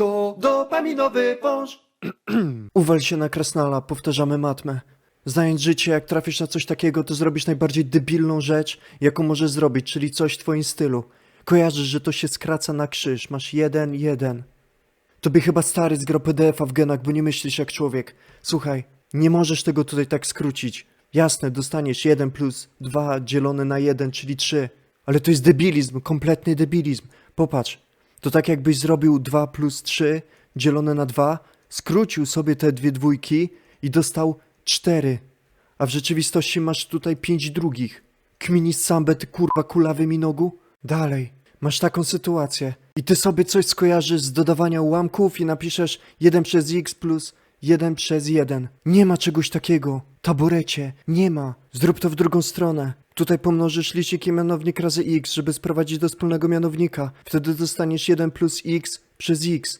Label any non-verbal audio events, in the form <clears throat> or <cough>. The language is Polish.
to dopaminowy wąż. <clears throat> Uwal się na krasnala, powtarzamy matmę. Znając życie, jak trafisz na coś takiego, to zrobisz najbardziej debilną rzecz, jaką możesz zrobić, czyli coś w twoim stylu. Kojarzysz, że to się skraca na krzyż, masz jeden, jeden. Tobie chyba stary zgrał PDF-a w genach, bo nie myślisz jak człowiek. Słuchaj, nie możesz tego tutaj tak skrócić. Jasne, dostaniesz 1 plus 2 dzielone na 1, czyli 3. Ale to jest debilizm, kompletny debilizm. Popatrz, to tak jakbyś zrobił 2 plus 3 dzielone na 2, skrócił sobie te dwie dwójki i dostał 4. A w rzeczywistości masz tutaj 5 drugich. Kmini sambę, ty kurwa kulawy mi nogu? Dalej. Masz taką sytuację i ty sobie coś skojarzysz z dodawania ułamków i napiszesz 1 przez x plus 1 przez 1. Nie ma czegoś takiego. Taborecie, nie ma. Zrób to w drugą stronę. Tutaj pomnożysz licznik i mianownik razy x, żeby sprowadzić do wspólnego mianownika. Wtedy dostaniesz 1 plus x przez x.